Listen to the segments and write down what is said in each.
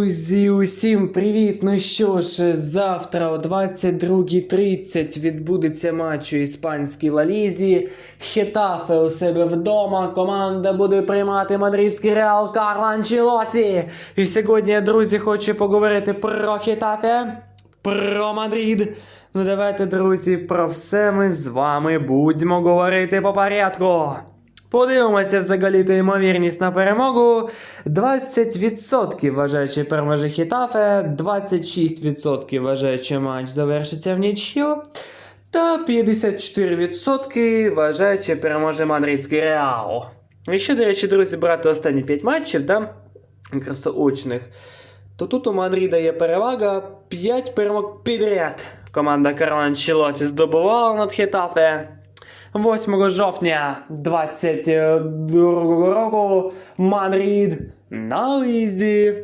Друзі, усім привіт! Ну що ж, завтра о 22.30 відбудеться матч у іспанській Лалізі. Хетафе у себе вдома. Команда буде приймати мадридський реал Карло Анчелоті. І сьогодні, друзі, хочу поговорити про Хетафе, про Мадрид. Ну давайте, друзі, про все ми з вами будемо говорити по порядку. Подивимося взагалі-то ймовірність на перемогу. 20% вважаючи переможе Хітафе, 26% вважаючи матч завершиться в нічю. Та 54% вважаючи переможе Мадридський Реал. І ще, до речі, друзі, брати останні 5 матчів, да? якраз то очних, то тут у Мадрида є перевага 5 перемог підряд. Команда Карло Анчелоті здобувала над Хетафе. 8 жовтня 22 року Мадрид на виїзді.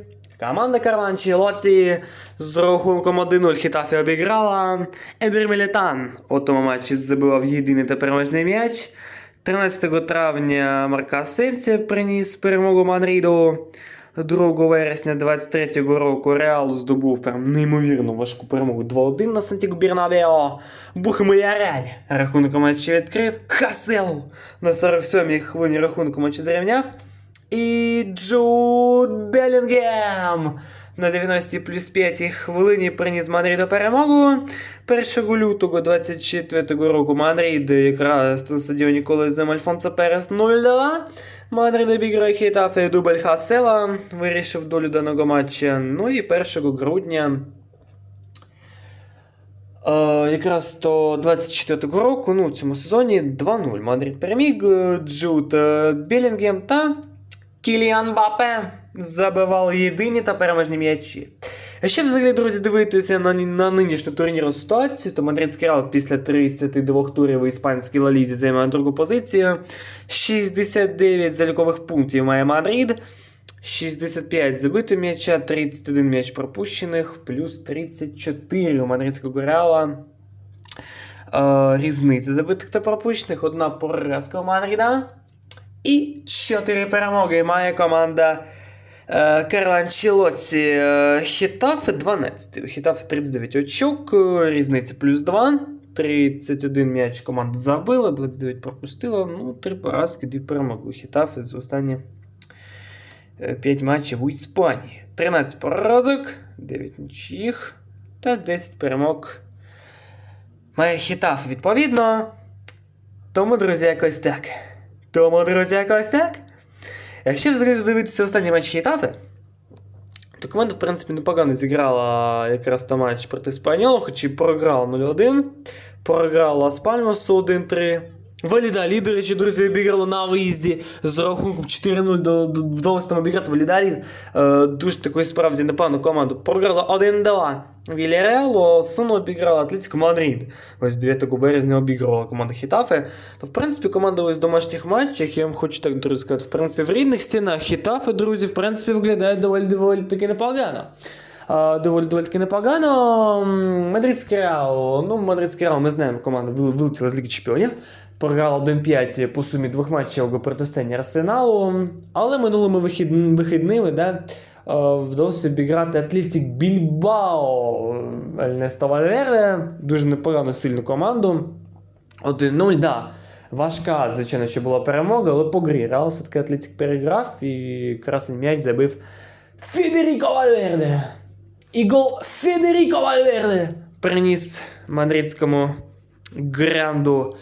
Команда Карло Анчелоті з рахунком 1-0 Хітафі обіграла. Едер Мілітан у тому матчі забивав єдиний та переможний м'яч. 13 травня Марка Асенсія приніс перемогу Мадриду. 2 вересня 23-го року Реал здобув прям неймовірно важку перемогу 2-1 на Сантьяго Бірнабео. Бухмиярель рахунку матчі відкрив. Хасел на 47-й хвилині рахунку матчі зрівняв. І Джуд Белінгем на 90 плюс 5 хвилині приніс Мадриду перемогу. 1 лютого 24 року Мадрид якраз на стадіоні коли з Альфонсо Перес 0-2. Мадрид обіграє Хетафе дубль Хасела, вирішив долю даного матча. Ну і 1 грудня. Е, якраз то 24-го року, ну, в цьому сезоні 2-0. Мадрид переміг, Джуд е, Білінгем та Кіліан Бапе забивали єдині та переможні м'ячі. Ще взагалі, друзі, дивитися на, на нинішню турнірну ситуацію, то Мадридський Реал після 32 турів у іспанській Лалізі займає другу позицію. 69 залікових пунктів має Мадрид. 65 забитих м'яча, 31 м'яч пропущених, плюс 34 у мадридського Реала. Е, різниця забитих та пропущених, одна поразка у Мадрида. І 4 перемоги має команда е, Анчелоті. Е, Хітафе 12. У Хітафе 39 очок, е, різниця плюс 2. 31 м'яч команда забила, 29 пропустила. Ну, 3 поразки, 2 перемоги у Хітафе з останні 5 матчів у Іспанії. 13 поразок, 9 нічиїх та 10 перемог. Має Хітафе відповідно. Тому, друзі, якось так. Тому, друзі, якось так. Якщо взагалі дивитися останній матч Хітафи, то команда, в принципі, непогано зіграла якраз та матч проти Спаньолу, хоч і програла 0-1. Програла Лас Пальмасу 1-3. Валідалі, до речі, друзі, обіграли на виїзді з рахунком 4-0 до, до, вдалося там обіграти Валідалі. Е, дуже такою справді непевну команду. Програла 1-2. Вільяреал, Суну обіграла Атлетико Мадрид. Ось 9 березня обігрувала команда Хітафе. В принципі, команда ось в домашніх матчах, я вам хочу так, друзі, сказати, в принципі, в рідних стінах Хітафе, друзі, в принципі, виглядає доволі доволі таки непогано. Доволі доволі таки непогано. Мадридський Реал. Ну, Мадридський Реал, ми знаємо, команда вил- вилетіла з Ліги Чемпіонів. Програла 1-5 по сумі двох матчів протистояння Арсеналу. Але минулими вихід... вихідними да, вдалося обіграти Атлетік Більбао Ельнесто Вальверде. Дуже непогану сильну команду. 1-0, да. Важка, звичайно, що була перемога, але по грі Реал все-таки Атлетік переграв і красний м'яч забив Федеріко Вальверде. І гол Федеріко Вальверде приніс мадридському гранду,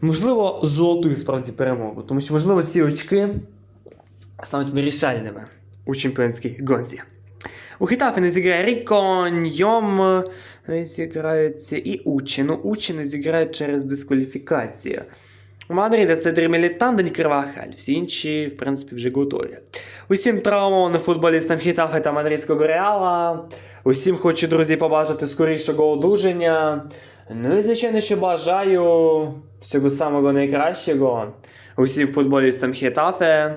можливо, золоту справді перемогу. Тому що, можливо, ці очки стануть вирішальними у чемпіонській гонці. У Хітафі не зіграє Ріко, не зіграються і Учі. Ну, Учі не зіграє через дискваліфікацію. У Мадрида це Дремілітан, Дані Кривахаль. Всі інші, в принципі, вже готові. Усім травмованим футболістам Хітафи та Мадридського Реала. Усім хочу, друзі, побажати скорішого одужання. Ну і, звичайно, що бажаю всього самого найкращого усім футболістам Хітафе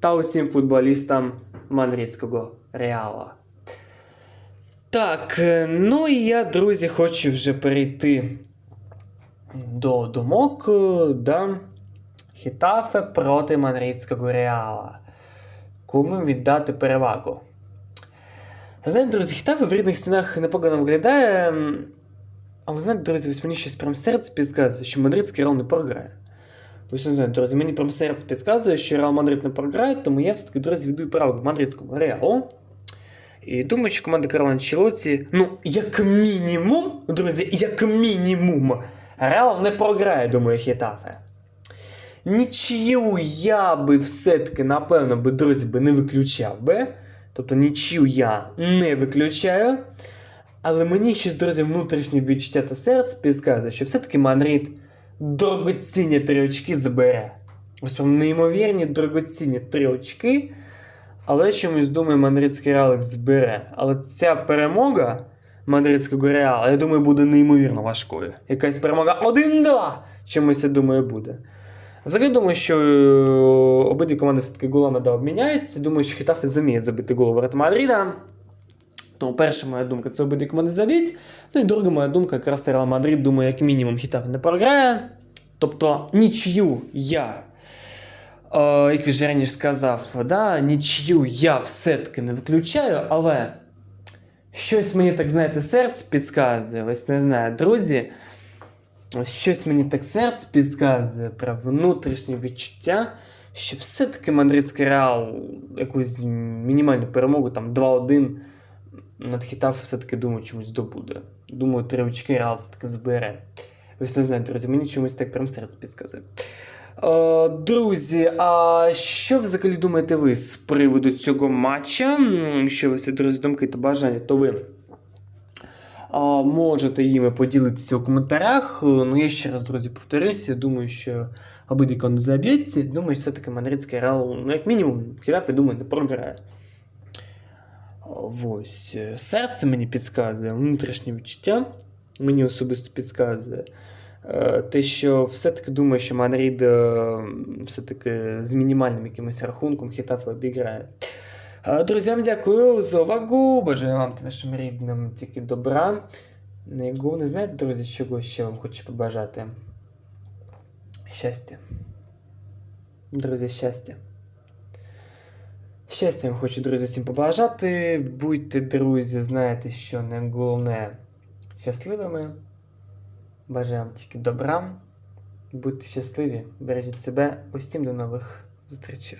та усім футболістам Мадридського Реала. Так, ну і я, друзі, хочу вже перейти до думок, е, да. Хітафе проти Мадридського Реала. Кому віддати перевагу? Знаєте, друзі, Хітафи в рідних стінах непогано виглядає. Але знаєте, друзі, ось мені щось прям серце підказує, що мадридський Реал не програє. Ось не знаю, друзі, мені прям серце підказує, що Реал Мадрид не програє, тому я все-таки, друзі, віддаю право мадридському Реалу. І думаю, що команда Карла Анчелоті, ну, як мінімум, друзі, як мінімум, Реал не програє, думаю, Хітафе. Нічию я би все-таки, напевно, би, друзі, би не виключав би. Тобто нічию я не виключаю. Але мені щось, друзі, внутрішнє відчуття та серце підказує, що все-таки Мадрид дорогоцінні три очки забере. Ось прям неймовірні дорогоцінні три очки. Але чомусь думаю, мадридський Реал збере. Але ця перемога мадридського Реала, я думаю, буде неймовірно важкою. Якась перемога 1-2. Чомусь я думаю, буде. Взагалі думаю, що е, обидві команди все-таки голами да, обміняються. Думаю, що Хітафи зуміє забити гол ворота Мадріда. Тому перша моя думка це обидві команди заб'ють. Ну і друга моя думка, якраз Реал Мадрид, думаю, як мінімум Хітафи не програє. Тобто нічию я, е, як вже раніше сказав, да, нічию я все-таки не виключаю, але щось мені так, знаєте, серце підказує, ось не знаю, друзі. Ось щось мені так серце підказує про внутрішнє відчуття, що все-таки мадридський реал якусь мінімальну перемогу, там 2-1 над Хітаф все-таки думаю, чомусь здобуде. Думаю, три очки реал все-таки збере. Ось не знаю, друзі, мені чомусь так прям серце підказує. Е, друзі, а що взагалі думаєте ви з приводу цього матча? Якщо ви друзі думки та бажання, то ви можете їми поділитися у коментарях. Е, Ну, я ще раз, друзі, повторюся. Думаю, що обидві команди заб'ються. Думаю, все-таки мадридський реал, ну, як мінімум, я думаю, не програє. Ось. Серце мені підказує, внутрішнє відчуття мені особисто підказує. Те, що все-таки думаю, що Мадрид е, все-таки з мінімальним якимось рахунком Хітафа обіграє. Е, Друзі, вам дякую за увагу. Бажаю вам та нашим рідним тільки добра. Найголовніше, знаєте, друзі, чого ще вам хочу побажати? Щастя. Друзі, щастя. Щастя вам хочу, друзі, всім побажати. Будьте, друзі, знаєте, що найголовне щасливими. Бажаю вам тільки добра. Будьте щасливі, бережіть себе. Усім до нових зустрічей.